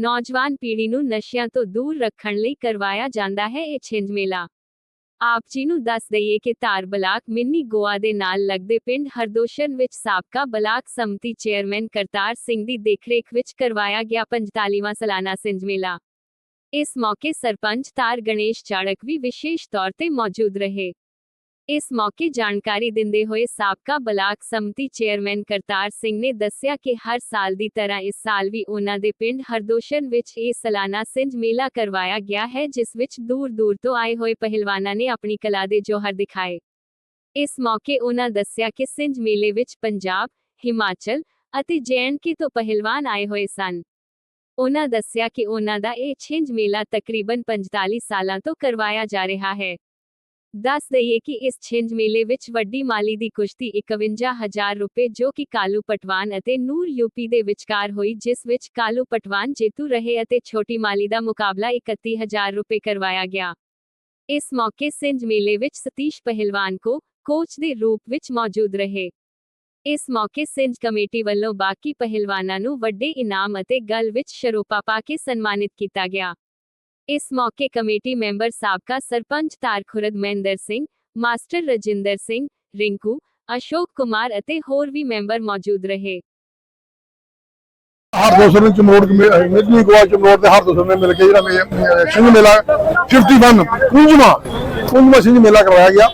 ਨੌਜਵਾਨ ਪੀੜ੍ਹੀ ਨੂੰ ਨਸ਼ਿਆਂ ਤੋਂ ਦੂਰ ਰੱਖਣ ਲਈ ਕਰਵਾਇਆ ਜਾਂਦਾ ਹੈ ਇਹ ਛਿੰਝ ਮੇਲਾ। ਆਪ ਜੀ ਨੂੰ ਦੱਸ ਦਈਏ ਕਿ ਧਾਰ ਬਲਾਕ ਮਿੰਨੀ ਗੋਆ ਦੇ ਨਾਲ ਲੱਗਦੇ ਪਿੰਡ ਹਰਦੋਸ਼ਨ ਵਿੱਚ ਸਾਬਕਾ ਬਲਾਕ ਸੰਮਤੀ ਚੇਅਰਮੈਨ ਕਰਤਾਰ ਸਿੰਘ ਦੀ ਦੇਖਰੇਖ ਵਿੱਚ ਕਰਵਾਇਆ ਗਿਆ 45ਵਾਂ ਸਾਲਾਨਾ ਸਿੰਜ ਮੇਲਾ। ਇਸ ਮੌਕੇ ਸਰਪੰਚ ਤਾਰ ਗਣੇਸ਼ ਚਾੜਕ ਵੀ ਵਿਸ਼ੇਸ਼ ਤੌਰ ਤੇ ਮੌਜੂਦ ਰਹੇ। ਇਸ ਮੌਕੇ ਜਾਣਕਾਰੀ ਦਿੰਦੇ ਹੋਏ ਸਾਬਕਾ ਬਲਾਕ ਸਮਤੀ ਚੇਅਰਮੈਨ ਕਰਤਾਰ ਸਿੰਘ ਨੇ ਦੱਸਿਆ ਕਿ ਹਰ ਸਾਲ ਦੀ ਤਰ੍ਹਾਂ ਇਸ ਸਾਲ ਵੀ ਉਹਨਾਂ ਦੇ ਪਿੰਡ ਹਰਦੋਸ਼ਨ ਵਿੱਚ ਇਹ ਸਾਲਾਨਾ ਸਿੰਜ ਮੇਲਾ ਕਰਵਾਇਆ ਗਿਆ ਹੈ ਜਿਸ ਵਿੱਚ ਦੂਰ-ਦੂਰ ਤੋਂ ਆਏ ਹੋਏ ਪਹਿਲਵਾਨਾਂ ਨੇ ਆਪਣੀ ਕਲਾ ਦੇ ਜੋਹਰ ਦਿਖਾਏ। ਇਸ ਮੌਕੇ ਉਹਨਾਂ ਦੱਸਿਆ ਕਿ ਸਿੰਜ ਮੇਲੇ ਵਿੱਚ ਪੰਜਾਬ, ਹਿਮਾਚਲ ਅਤੇ ਜੈਨਕੇ ਤੋਂ ਪਹਿਲਵਾਨ ਆਏ ਹੋਏ ਸਨ। ਉਹਨਾਂ ਦੱਸਿਆ ਕਿ ਉਹਨਾਂ ਦਾ ਇਹ ਛਿੰਝ ਮੇਲਾ ਤਕਰੀਬਨ 45 ਸਾਲਾਂ ਤੋਂ ਕਰਵਾਇਆ ਜਾ ਰਿਹਾ ਹੈ। ਦੱਸ ਦਈਏ ਕਿ ਇਸ ਛਿੰਝ ਮੇਲੇ ਵਿੱਚ ਵੱਡੀ ਮਾਲੀ ਦੀ ਕੁਸ਼ਤੀ 51000 ਰੁਪਏ ਜੋ ਕਿ ਕਾਲੂ ਪਟਵਾਨ ਅਤੇ ਨੂਰ ਯੂਪੀ ਦੇ ਵਿਚਕਾਰ ਹੋਈ, ਜਿਸ ਵਿੱਚ ਕਾਲੂ ਪਟਵਾਨ ਜੇਤੂ ਰਹੇ ਅਤੇ ਛੋਟੀ ਮਾਲੀ ਦਾ ਮੁਕਾਬਲਾ 31000 ਰੁਪਏ ਕਰਵਾਇਆ ਗਿਆ। ਇਸ ਮੌਕੇ ਸਿੰਝ ਮੇਲੇ ਵਿੱਚ ਸਤੀਸ਼ ਪਹਿਲਵਾਨ ਕੋ ਕੋਚ ਦੇ ਰੂਪ ਵਿੱਚ ਮੌਜੂਦ ਰਹੇ। ਇਸ ਮੌਕੇ ਸਿੰਝ ਕਮੇਟੀ ਵੱਲੋਂ ਬਾਕੀ ਪਹਿਲਵਾਨਾਂ ਨੂੰ ਵੱਡੇ ਇਨਾਮ ਅਤੇ ਗਲ ਵਿੱਚ ਸ਼ਰੋਪਾ ਪਾ ਕੇ ਸਨਮਾਨਿਤ ਕੀਤਾ ਗਿਆ। ਇਸ ਮੌਕੇ ਕਮੇਟੀ ਮੈਂਬਰ ਸਾਬਕਾ ਸਰਪੰਚ ਤਾਰ ਖੁਰਦ ਮਹਿੰਦਰ ਸਿੰਘ ਮਾਸਟਰ ਰਜਿੰਦਰ ਸਿੰਘ ਰਿੰਕੂ ਅਸ਼ੋਕ ਕੁਮਾਰ ਅਤੇ ਹੋਰ ਵੀ ਮੈਂਬਰ ਮੌਜੂਦ ਰਹੇ ਹਰ ਦੋਸਤ ਨੂੰ ਚਮੋੜ ਮਿੱਟੀ ਗੋਆ ਚਮੋੜ ਤੇ ਹਰ ਦੋਸਤ ਨੇ ਮਿਲ ਕੇ ਜਿਹੜਾ ਮੇ- ਮੇ- ਸਿੰਘ ਮੇਲਾ 51 ਕੁੰਜਮਾ ਕੁੰਜਮਾ ਸਿੰਘ ਮੇਲਾ ਕਰਵਾਇਆ ਗਿਆ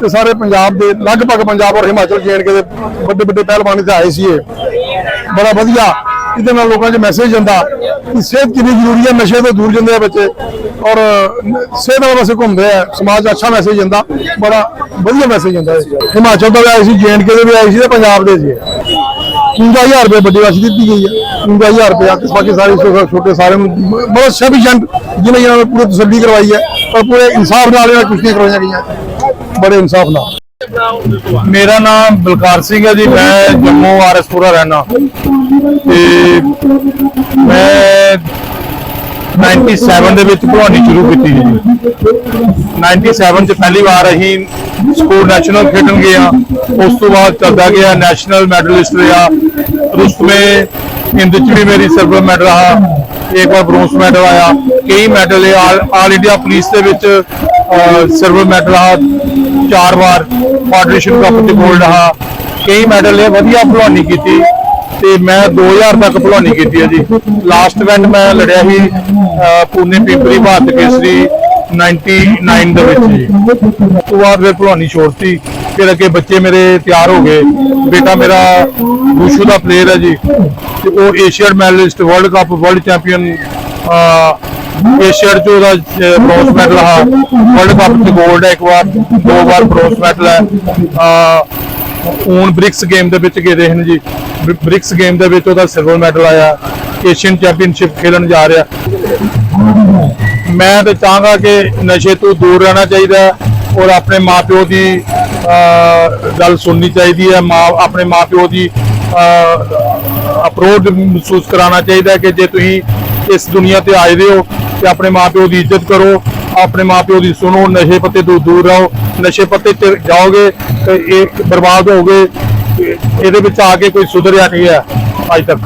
ਤੇ ਸਾਰੇ ਪੰਜਾਬ ਦੇ ਲਗਭਗ ਪੰਜਾਬ ਔਰ ਹਿਮਾਚਲ ਜੇਣ ਕੇ ਦੇ ਵੱਡੇ ਵੱਡੇ ਪਹਿਲਵਾਨ ਇੱਥੇ ਆਏ ਸੀ ਇਹ ਬੜਾ ਵਧੀਆ। ਇਹਦੇ ਨਾਲ ਲੋਕਾਂ 'ਚ ਮੈਸੇਜ ਜਾਂਦਾ ਕਿ ਸਿਹਤ ਕਿੰਨੀ ਜ਼ਰੂਰੀ ਹੈ, ਨਸ਼ੇ ਤੋਂ ਦੂਰ ਜਾਂਦੇ ਆ ਬੱਚੇ। ਔਰ ਸਿਹਤ ਵਾਲੇ ਪਾਸੇ ਘੁੰਮਦੇ ਆ, ਸਮਾਜ 'ਚ ਅੱਛਾ ਮੈਸੇਜ ਜਾਂਦਾ, ਬੜਾ ਵਧੀਆ ਮੈਸੇਜ ਜਾਂਦਾ ਹਿਮਾਚਲ ਤੋਂ ਵੀ ਆਏ ਸੀ ਜੇਐਨਕੇ ਦੇ ਵੀ ਆਏ ਸੀ ਤੇ ਪੰਜਾਬ ਦੇ ਸੀ। 50000 ਰੁਪਏ ਵੱਡੀ ਰਾਸ਼ੀ ਦਿੱਤੀ ਗਈ ਹੈ 50000 ਰੁਪਏ ਤੇ ਬਾਕੀ ਸਾਰੇ ਛੋਟੇ ਸਾਰੇ ਨੂੰ ਬਹੁਤ ਸਫੀਸ਼ੀਐਂਟ ਜਿਹਨੇ ਜਿਹਨਾਂ ਨੇ ਪੂਰੀ ਤਸੱਲੀ ਕਰਵਾਈ ਹੈ ਔਰ ਪੂਰੇ ਇਨਸਾਫ ਨਾਲ ਇਹਨਾਂ ਕੁਸ਼ਤੀਆਂ ਕਰਵਾਈਆਂ ਗਈਆਂ। ਬੜੇ ਇਨਸਾਫ ਨਾਲ। ਮੇਰਾ ਨਾਮ ਬਲਕਾਰ ਸਿੰਘ ਹੈ ਜੀ, ਮੈਂ ਜੰਮੂ ਆਰਐਸਪੁਰਾ ਰਹਿਣਾ ਤੇ ਮੈਂ 97 ਦੇ ਵਿੱਚ ਭਲਵਾਨੀ ਸ਼ੁਰੂ ਕੀਤੀ ਸੀ। ਜੀ 97 ਚ ਪਹਿਲੀ ਵਾਰ ਅਸੀਂ ਸਕੂਲ ਨੈਸ਼ਨਲ ਖੇਡਣ ਗਏ ਆ ਉਸ ਤੋਂ ਬਾਅਦ ਚੱਲਦਾ ਗਿਆ ਨੈਸ਼ਨਲ ਮੈਡਲਿਸਟ ਰਿਹਾ ਰੁਸਤਮੇ ਹਿੰਦ ਚ ਵੀ ਮੇਰੀ ਸਿਲਵਰ ਮੈਡਲ ਆ। ਇੱਕ ਵਾਰ ਬ੍ਰੌਂਜ਼ ਮੈਡਲ ਆਇਆ। ਕਈ medal all all India police ਦੇ ਵਿੱਚ ਸਿਲਵਰ ਮੈਡਲ ਆ। ਚਾਰ ਵਾਰ ਫੈਡਰੇਸ਼ਨ ਕੱਪ ਤੇ ਗੋਲਡ ਆ। ਕਈ ਮੈਡਲ ਇਹ ਵਧੀਆ ਭਲਵਾਨੀ ਕੀਤੀ ਤੇ ਮੈਂ 2000 ਤੱਕ ਭਲਵਾਨੀ ਕੀਤੀ ਹੈ ਜੀ। ਲਾਸਟ ਇਵੈਂਟ ਮੈਂ ਲੜਿਆ ਸੀ ਪੂਨੇ ਪਿੰਪਰੀ ਭਾਰਤ ਕੇਸਰੀ 99 ਦੇ ਵਿੱਚ ਜੀ। ਉਸ ਤੋਂ ਬਾਅਦ ਫਿਰ ਭਲਵਾਨੀ ਛੋੜਤੀ। ਫਿਰ ਅੱਗੇ ਬੱਚੇ ਮੇਰੇ ਤਿਆਰ ਹੋ ਗਏ। ਬੇਟਾ ਮੇਰਾ ਵੂਸ਼ੂ ਦਾ ਪਲੇਅਰ ਹੈ ਜੀ। ਤੇ ਉਹ Asian medalist world cup world champion Asiad ਚ ਉਹਦਾ ਬ੍ਰੌਂਜ਼ ਮੈਡਲ ਆ। ਵਰਲਡ ਕੱਪ ਚ 골ਡ ਹੈ ਇੱਕ ਵਾਰ ਦੋ ਵਾਰ ਬ੍ਰੋਂਜ ਮੈਡਲ ਹੈ ਅਹ, ਹੁਣ ਬ੍ਰਿਕਸ ਗੇਮ ਦੇ ਵਿੱਚ ਗਏ ਨੇ ਜੀ। ਬ੍ਰਿਕਸ ਗੇਮ ਦੇ ਵਿੱਚ ਉਹਦਾ ਸਿਲਵਰ ਮੈਡਲ ਆਇਆ। ਏਸ਼ੀਅਨ ਚੈਂਪੀਅਨਸ਼ਿਪ ਖੇਡਣ ਜਾ ਰਿਹਾ। ਮੈਂ ਤਾਂ ਚਾਹਾਂਗਾ ਕਿ ਨਸ਼ੇ ਤੋਂ ਦੂਰ ਰਹਿਣਾ ਚਾਹੀਦਾ ਔਰ ਆਪਣੇ ਮਾਪਿਓ ਦੀ ਗੱਲ ਸੁਣਨੀ ਚਾਹੀਦੀ ਹੈ। ਮਾਂ ਆਪਣੇ ਮਾਪਿਓ ਦੀ ਅਪਰੋਚ ਮਹਿਸੂਸ ਕਰਾਉਣਾ ਚਾਹੀਦਾ ਕਿ ਜੇ ਤੁਸੀਂ ਇਸ ਦੁਨੀਆ ਤੇ ਆਏ ਦੇ ਹੋ ਕਿ ਆਪਣੇ ਮਾਪਿਓ ਦੀ ਇੱਜ਼ਤ ਕਰੋ, ਆਪਣੇ ਮਾਪਿਓ ਦੀ ਸੁਣੋ, ਨਸ਼ੇ ਪੱਤੇ ਤੋਂ ਦੂਰ ਰਹੋ। ਨਸ਼ੇ ਪੱਤੇ ਚ ਜਾਓਗੇ ਤੇ ਇਹ ਬਰਬਾਦ ਹੋਗੇ ਤੇ ਇਹਦੇ ਵਿੱਚ ਆ ਕੇ ਕੋਈ ਸੁਧਰਿਆ ਨਹੀਂ ਹੈ? ਅੱਜ ਤੱਕ।